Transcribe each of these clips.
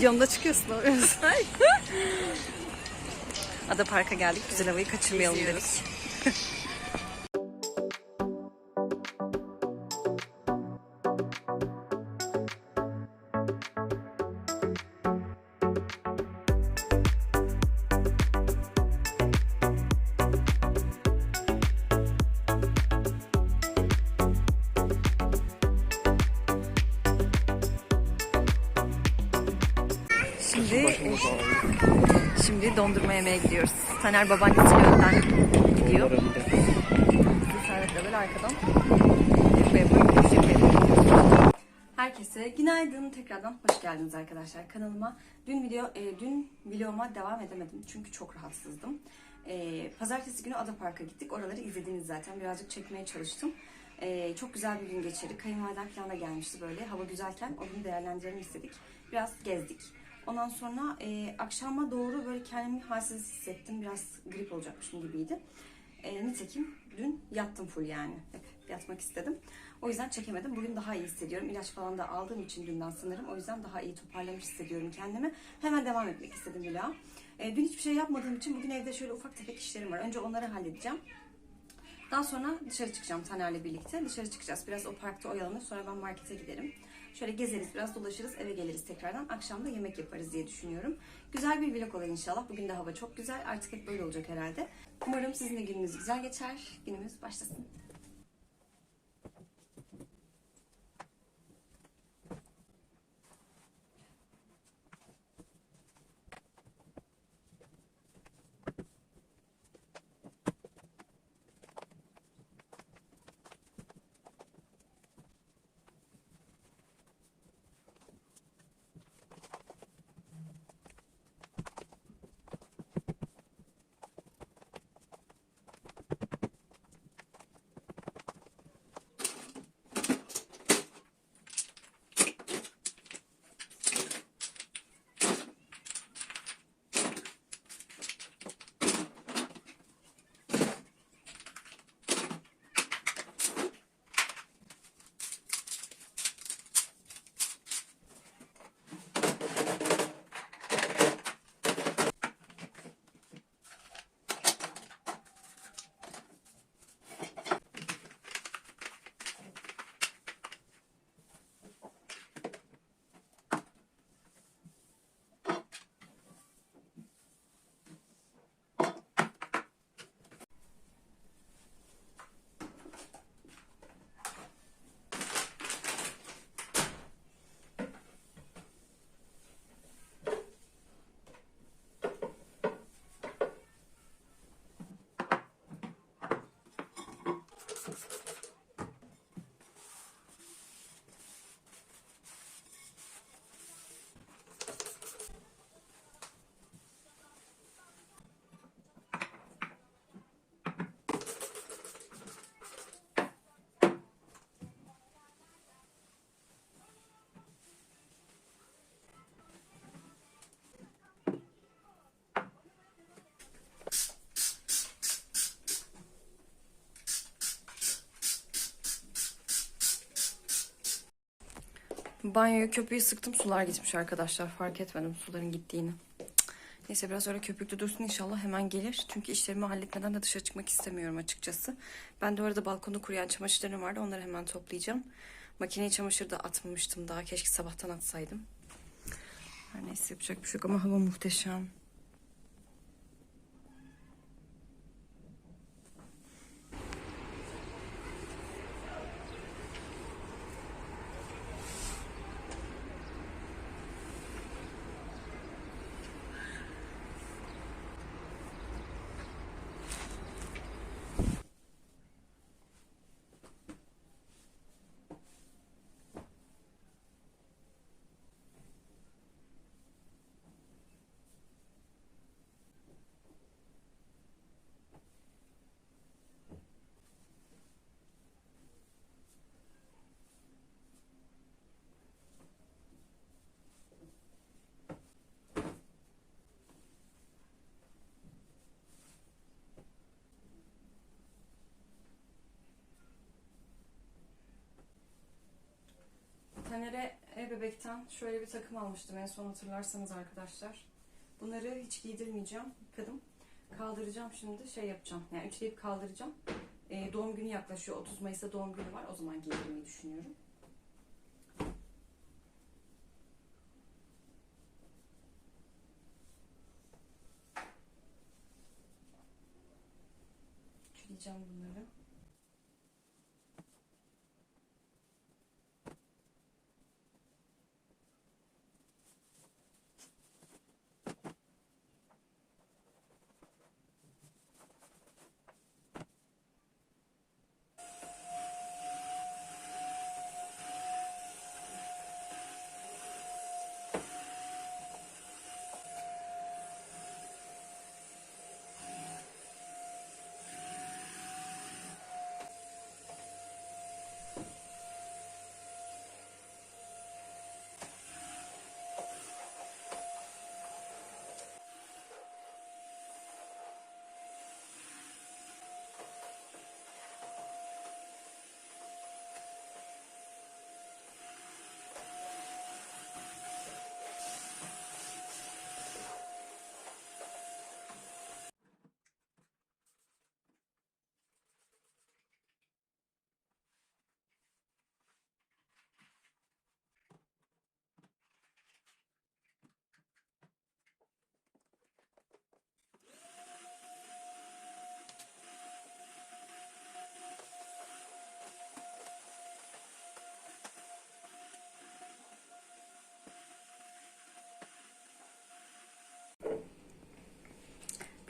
Videomda çıkıyorsun o Ada Park'a geldik. Güzel havayı kaçırmayalım dedik. Şimdi dondurma yemeye gidiyoruz. Taner babaannesiyle önden gidiyor. Biz Servet'le böyle arkadan yapa yapa yürüyüş yapıyoruz. Herkese günaydın. Tekrardan hoş geldiniz arkadaşlar kanalıma. Dün video, e, dün videoma devam edemedim çünkü çok rahatsızdım. E, pazartesi günü Ada Park'a gittik. Oraları izlediniz zaten. Birazcık çekmeye çalıştım. E, çok güzel bir gün geçirdik. Kayınvaliden falan da gelmişti böyle. Hava güzelken o günü değerlendirelim istedik. Biraz gezdik. Ondan sonra e, akşama doğru böyle kendimi halsiz hissettim. Biraz grip olacakmışım gibiydi. E, nitekim dün yattım full yani. Hep yatmak istedim. O yüzden çekemedim. Bugün daha iyi hissediyorum. İlaç falan da aldığım için dünden sanırım. O yüzden daha iyi toparlamış hissediyorum kendimi. Hemen devam etmek istedim Hülya. E, dün hiçbir şey yapmadığım için bugün evde şöyle ufak tefek işlerim var. Önce onları halledeceğim. Daha sonra dışarı çıkacağım Taner'le birlikte. Dışarı çıkacağız. Biraz o parkta oyalanır. Sonra ben markete giderim. Şöyle gezeriz, biraz dolaşırız, eve geliriz tekrardan. Akşam da yemek yaparız diye düşünüyorum. Güzel bir vlog olur inşallah. Bugün de hava çok güzel. Artık hep böyle olacak herhalde. Umarım sizin de gününüz güzel geçer. Günümüz başlasın. Banyoya köpüğü sıktım. Sular gitmiş arkadaşlar. Fark etmedim suların gittiğini. Neyse biraz öyle köpüklü dursun inşallah hemen gelir. Çünkü işlerimi halletmeden de dışarı çıkmak istemiyorum açıkçası. Ben de orada balkonda kuruyan çamaşırlarım vardı. Onları hemen toplayacağım. Makineye çamaşır da atmamıştım daha. Keşke sabahtan atsaydım. Her neyse yapacak bir şey yok ama hava muhteşem. Taner'e e-bebekten şöyle bir takım almıştım en son hatırlarsanız arkadaşlar. Bunları hiç giydirmeyeceğim. Yıkadım. Kaldıracağım şimdi. Şey yapacağım. Yani üçleyip kaldıracağım. Ee, doğum günü yaklaşıyor. 30 Mayıs'ta doğum günü var. O zaman giydirmeyi düşünüyorum. Ütüleyeceğim bunları.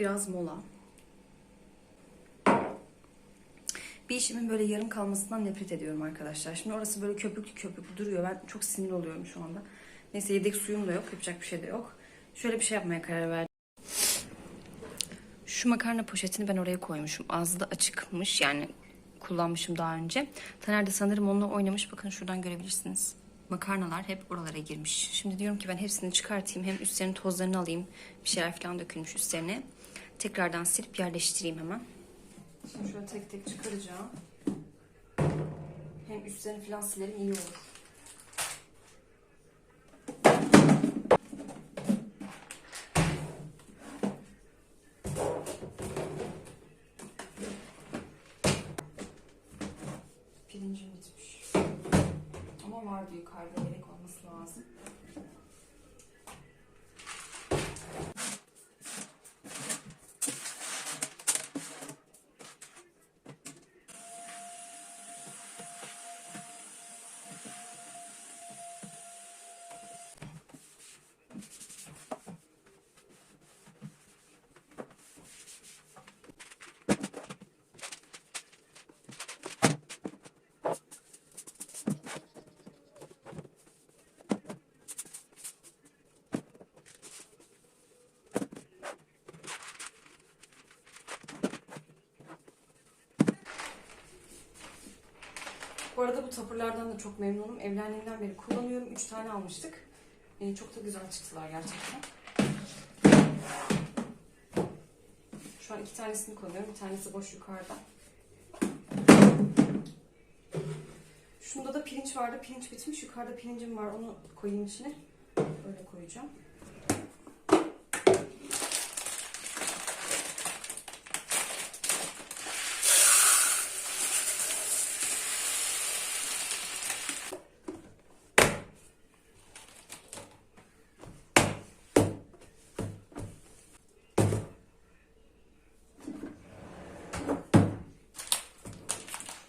Biraz mola. Bir işimin böyle yarım kalmasından nefret ediyorum arkadaşlar. Şimdi orası böyle köpüklü köpüklü duruyor. Ben çok sinir oluyorum şu anda. Neyse yedek suyum da yok. Yapacak bir şey de yok. Şöyle bir şey yapmaya karar verdim. Şu makarna poşetini ben oraya koymuşum. Ağzı da açıkmış. Yani kullanmışım daha önce. Taner de sanırım onunla oynamış. Bakın şuradan görebilirsiniz. Makarnalar hep oralara girmiş. Şimdi diyorum ki ben hepsini çıkartayım. Hem üstlerinin tozlarını alayım. Bir şeyler falan dökülmüş üstlerine. Tekrardan silip yerleştireyim hemen. Şimdi şöyle tek tek çıkaracağım. Hem üstlerini falan silerim iyi olur. Pirincim bitmiş. Ama vardı yukarıda yedek olması lazım. Bu da çok memnunum. Evlendiğimden beri kullanıyorum. 3 tane almıştık. Ee, çok da güzel çıktılar gerçekten. Şu an iki tanesini kullanıyorum. Bir tanesi boş yukarıda. Şunda da pirinç vardı. Pirinç bitmiş. Yukarıda pirincim var. Onu koyayım içine. Böyle koyacağım.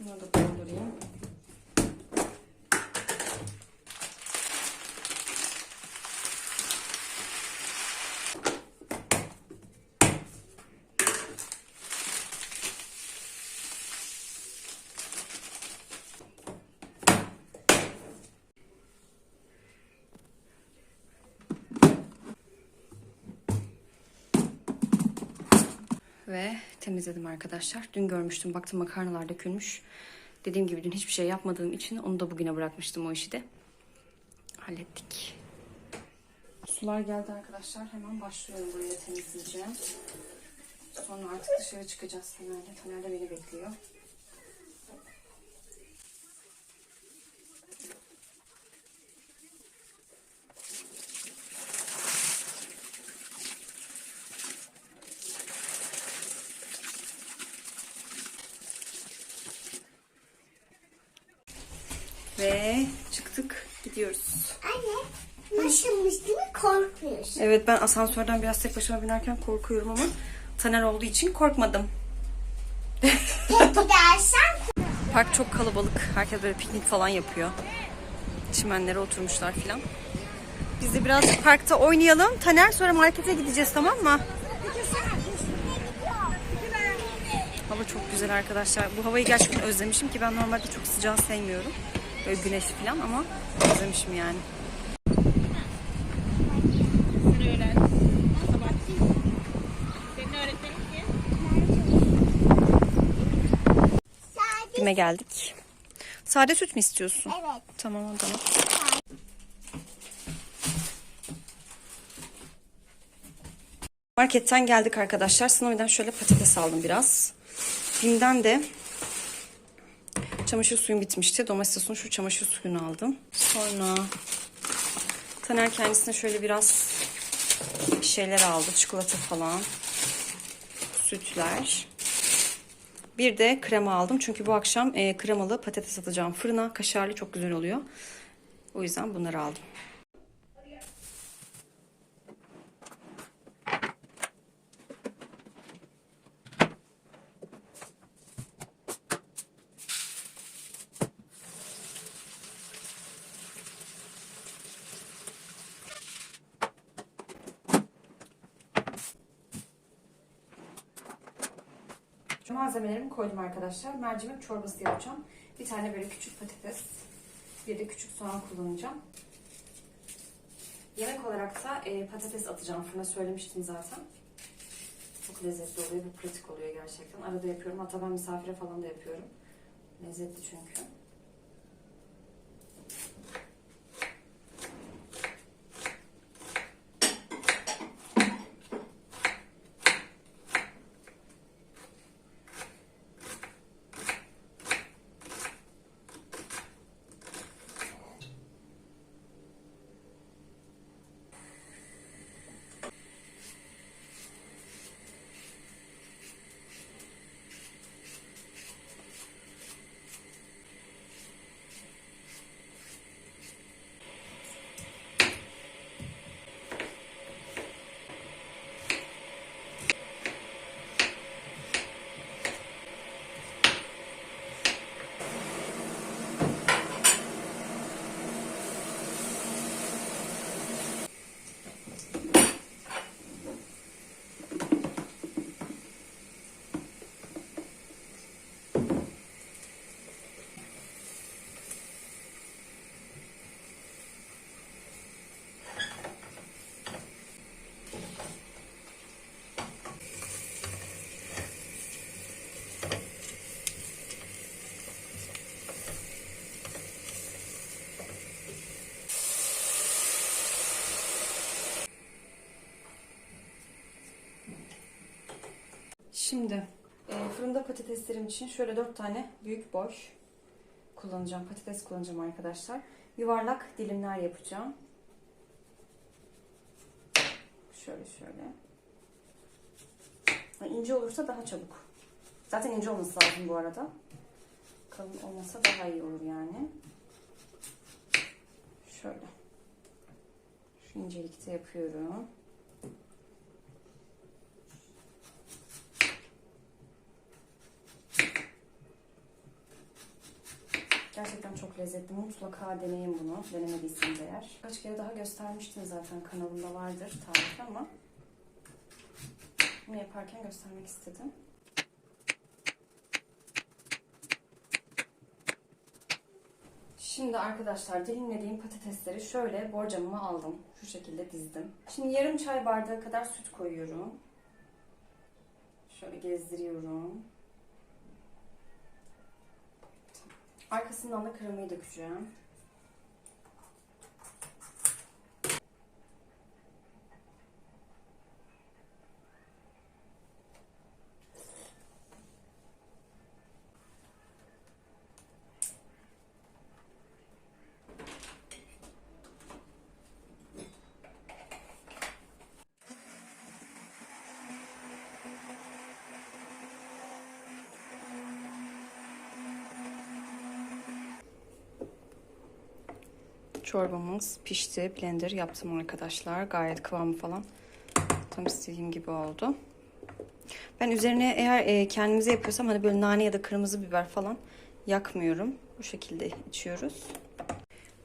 Bunları da doldurayım. Ve temizledim arkadaşlar. Dün görmüştüm. Baktım makarnalar dökülmüş. Dediğim gibi dün hiçbir şey yapmadığım için onu da bugüne bırakmıştım o işi de. Hallettik. Sular geldi arkadaşlar. Hemen başlıyorum buraya temizleyeceğim. Sonra artık dışarı çıkacağız Taner'le. Taner de beni bekliyor. Ve çıktık gidiyoruz. Anne, nasılmış değil mi? Korkmuyorsun. Evet ben asansörden biraz tek başıma binerken korkuyorum ama Taner olduğu için korkmadım. Peki dersen Park çok kalabalık. Herkes böyle piknik falan yapıyor. Çimenlere oturmuşlar filan. Biz de birazcık parkta oynayalım. Taner sonra markete gideceğiz tamam mı? Hava çok güzel arkadaşlar. Bu havayı gerçekten özlemişim ki ben normalde çok sıcağı sevmiyorum. Böyle güneşli falan ama özlemişim yani. Kime geldik? Sade süt mü istiyorsun? evet. Tamam o zaman. Marketten geldik arkadaşlar. Sınavdan şöyle patates aldım biraz. Bim'den de çamaşır suyum bitmişti. Domestos'un şu çamaşır suyunu aldım. Sonra Taner kendisine şöyle biraz şeyler aldı. Çikolata falan. Sütler. Bir de krema aldım. Çünkü bu akşam e, kremalı patates atacağım fırına. Kaşarlı çok güzel oluyor. O yüzden bunları aldım. Malzemelerimi koydum arkadaşlar. Mercimek çorbası yapacağım. Bir tane böyle küçük patates, bir de küçük soğan kullanacağım. Yemek olarak da e, patates atacağım fırına söylemiştim zaten. Çok lezzetli oluyor ve pratik oluyor gerçekten. Arada yapıyorum. Hatta ben misafire falan da yapıyorum. Lezzetli çünkü. Şimdi e, fırında patateslerim için şöyle dört tane büyük boş kullanacağım. Patates kullanacağım arkadaşlar. Yuvarlak dilimler yapacağım. Şöyle şöyle. İnce olursa daha çabuk. Zaten ince olması lazım bu arada. Kalın olmasa daha iyi olur yani. Şöyle. Şu incelikte yapıyorum. Gerçekten çok lezzetli. Mutlaka deneyin bunu. Denemediyseniz eğer. Kaç kere daha göstermiştim zaten kanalımda vardır tarifi ama bunu yaparken göstermek istedim. Şimdi arkadaşlar dilimlediğim patatesleri şöyle borcamıma aldım. Şu şekilde dizdim. Şimdi yarım çay bardağı kadar süt koyuyorum. Şöyle gezdiriyorum. Arkasından da kremayı dökeceğim. Çorbamız pişti. Blender yaptım arkadaşlar. Gayet kıvamı falan tam istediğim gibi oldu. Ben üzerine eğer e, kendimize yapıyorsam hani böyle nane ya da kırmızı biber falan yakmıyorum. Bu şekilde içiyoruz.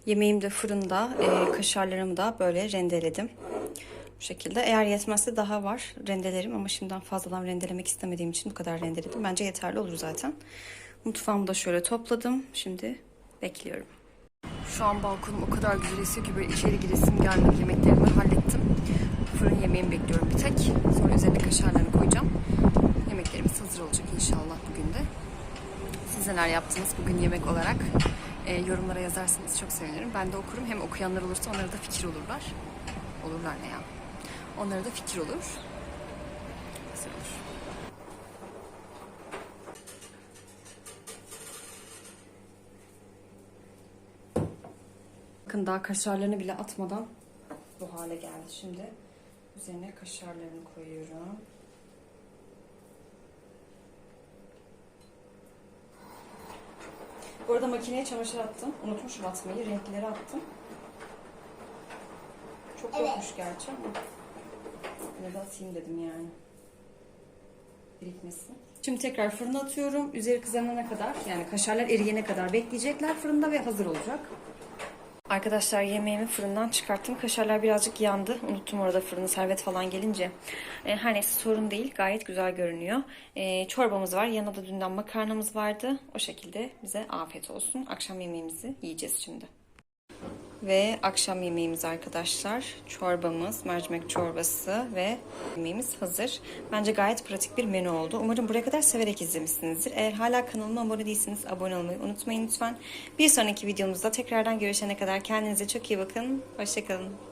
Yemeğim de fırında. E, kaşarlarımı da böyle rendeledim. Bu şekilde. Eğer yetmezse daha var rendelerim ama şimdiden fazladan rendelemek istemediğim için bu kadar rendeledim. Bence yeterli olur zaten. Mutfağımı da şöyle topladım. Şimdi bekliyorum. Şu an balkonum o kadar güzel esiyor ki böyle içeri giresim gelmedi. Yemeklerimi hallettim. Fırın yemeğimi bekliyorum bir tek. Sonra üzerine kaşarlarını koyacağım. Yemeklerimiz hazır olacak inşallah bugün de. Siz neler yaptınız bugün yemek olarak? Ee, yorumlara yazarsanız çok sevinirim. Ben de okurum. Hem okuyanlar olursa onlara da fikir olurlar. Olurlar ne ya? Onlara da fikir olur. Güzel olur. Bakın daha kaşarlarını bile atmadan bu hale geldi şimdi. Üzerine kaşarlarını koyuyorum. Bu arada makineye çamaşır attım. Unutmuşum atmayı. Renkleri attım. Çok Evet. yokmuş gerçi ama. Yine de atayım dedim yani. Birikmesin. Şimdi tekrar fırına atıyorum. Üzeri kızarana kadar yani kaşarlar eriyene kadar bekleyecekler fırında ve hazır olacak. Arkadaşlar yemeğimi fırından çıkarttım. Kaşarlar birazcık yandı. Unuttum orada fırını servet falan gelince. E, her neyse sorun değil. Gayet güzel görünüyor. E, çorbamız var. Yanında da dünden makarnamız vardı. O şekilde bize afiyet olsun. Akşam yemeğimizi yiyeceğiz şimdi. Ve akşam yemeğimiz arkadaşlar. Çorbamız, mercimek çorbası ve yemeğimiz hazır. Bence gayet pratik bir menü oldu. Umarım buraya kadar severek izlemişsinizdir. Eğer hala kanalıma abone değilseniz abone olmayı unutmayın lütfen. Bir sonraki videomuzda tekrardan görüşene kadar kendinize çok iyi bakın. Hoşçakalın.